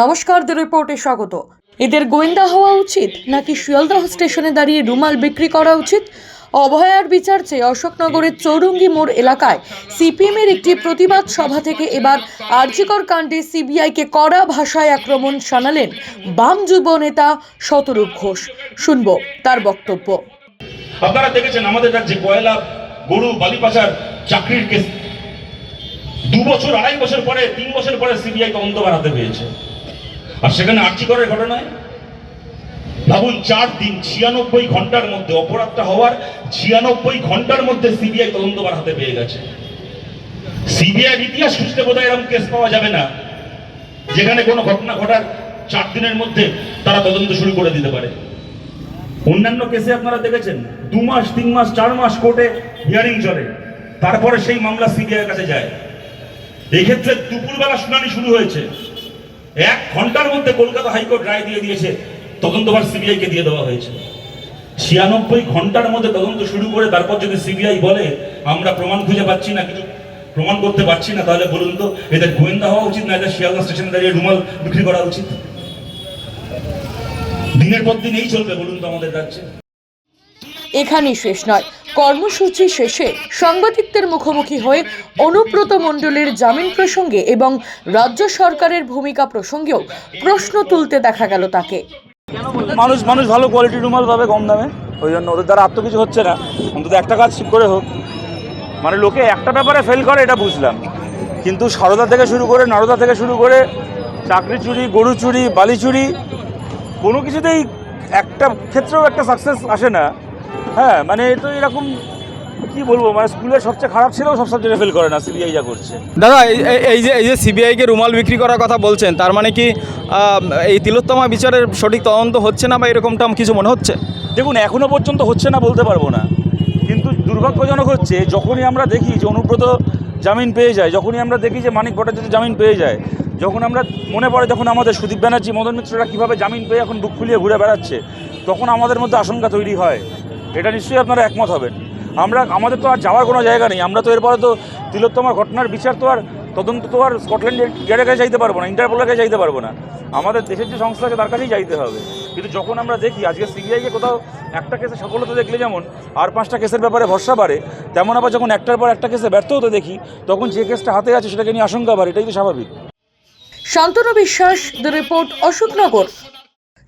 নমস্কার দ্য রিপোর্টে স্বাগত। এদের গোয়েন্দা হওয়া উচিত নাকি শিয়ালদহ স্টেশনে দাঁড়িয়ে রুমাল বিক্রি করা উচিত? অভয়ার বিচার চেয়ে অশোকনগরের চৌরঙ্গি মোড় এলাকায় সিপিএমের একটি প্রতিবাদ সভা থেকে এবার আর্জিকর কাণ্ডে সিবিআইকে কড়া ভাষায় আক্রমণ শানালেন বাম যুব নেতা শতরূপ ঘোষ। শুনব তার বক্তব্য। আপনারা দেখেছেন আমাদের রাজ্যে কয়লা গরু বালি পাচার চাকরির কেস। দু বছর, আড়াই বছর পরে, তিন বছর পরে সিবিআই তদন্ত বাড়াতে পেয়েছে। আর সেখানে আর্জি করার ঘটনায়? ভাবুন, চার দিন, ছিয়ানব্বই ঘণ্টার মধ্যে, অপরাধটা হওয়ার ছিয়ানব্বই ঘণ্টার মধ্যে সিবিআই তদন্ত হাতে পেয়ে গেছে। সিবিআই ইতিহাস খুঁজতে বোধহয় এরকম কেস পাওয়া যাবে না, যেখানে কোনো ঘটনা ঘটার চার দিনের মধ্যে তারা তদন্ত শুরু করে দিতে পারে। অন্যান্য কেসে আপনারা দেখেছেন, দু মাস, তিন মাস, চার মাস কোর্টে হিয়ারিং চলে, তারপরে সেই মামলা সিবিআই কাছে যায়। এক্ষেত্রে দুপুরবেলা শুনানি শুরু হয়েছে। এক ঘণ্টার মধ্যে কলকাতা হাইকোর্ট রায় দিয়ে দিয়েছে, তদন্তভার সিবিআই কে দিয়ে দেওয়া হয়েছে। ছিয়ানব্বই ঘণ্টার মধ্যে তদন্ত শুরু করে তারপর যদি সিবিআই বলে, আমরা প্রমাণ খুঁজে পাচ্ছি না, কিছু প্রমাণ করতে পারছি না, তাহলে বলুন তো, এদের গোয়েন্দা হওয়া উচিত না, এদের শিয়ালদা স্টেশনে দাঁড়িয়ে রুমাল বিক্রি করা উচিত? দিনের পর দিন এই চলবে, বলুন তো আমাদের রাজ্যে। এখানেই শেষ নয়। কর্মসূচি শেষে সাংবাদিকদের মুখোমুখি হয়ে অনুব্রত মণ্ডলের জামিন প্রসঙ্গে এবং রাজ্য সরকারের ভূমিকা প্রসঙ্গেও প্রশ্ন তুলতে দেখা গেল তাকে। মানুষ মানুষ ভালো কোয়ালিটির রুমাল পাবে কম দামে। ওই জন্য ওদের দ্বারা তো কিছু হচ্ছে না। অন্তত একটা কাজ ঠিক করে হোক। মানে লোকে একটা ব্যাপারে ফেল করে, এটা বুঝলাম। কিন্তু সারদা থেকে শুরু করে, নরদা থেকে শুরু করে, চাকরি চুরি, গরু চুরি, বালি চুরি, কোনো কিছুতেই একটা ক্ষেত্রেও একটা সাকসেস আসে না। হ্যাঁ মানে তো এরকম কি বলব মানে স্কুলের সবচেয়ে খারাপ ছেলেও সব সাবজেক্টে ফেল করে না সিবিআই যা করছে। দাদা এই- যে এই যে সিবিআইকে রুমাল বিক্রি করার কথা বলছেন তার মানে কি এই তিলোত্তমা বিচারের সঠিক তদন্ত হচ্ছে না বা এরকমটা কিছু মনে হচ্ছে? দেখুন এখনও পর্যন্ত হচ্ছে না বলতে পারব না। কিন্তু দুর্ভাগ্যজনক হচ্ছে যখনই আমরা দেখি যে অনুব্রত জামিন পেয়ে যায় যখনই আমরা দেখি যে মানিক ভট্টাচার্য জামিন পেয়ে যায় যখন আমরা মনে পড়ে যখন আমাদের সুদীপ ব্যানার্জি মদন মিত্ররা কীভাবে জামিন পেয়ে এখন বুক ফুলিয়ে ঘুরে বেড়াচ্ছে তখন আমাদের মধ্যে আশঙ্কা তৈরি হয়। এটা নিশ্চয়ই আপনারা একমত হবেন। আমরা, আমাদের তো আর যাওয়ার কোনো জায়গা নেই। আমরা তো এরপরে তো তিলোত্তমার ঘটনার বিচার তো আর তদন্ত তো আর স্কটল্যান্ডের গেটের কাছে যাইতে পারব না ইন্টারপোলের কাছে যাইতে পারব না। আমাদের দেশের যে সংস্থা আছে, তার কাছেই যাইতে হবে। কিন্তু যখন আমরা দেখি, আজকে সিবিআইকে কোথাও একটা কেসে সফলতা দেখলে যেমন আর পাঁচটা কেসের ব্যাপারে ভরসা বাড়ে, তেমন আবার যখন একটার পর একটা কেসে ব্যর্থ হতে দেখি, তখন যে কেসটা হাতে আছে, সেটাকে নিয়ে আশঙ্কা বাড়ে। এটাই তো স্বাভাবিক। শান্তনু বিশ্বাস দ্য রিপোর্ট অশোকনগর।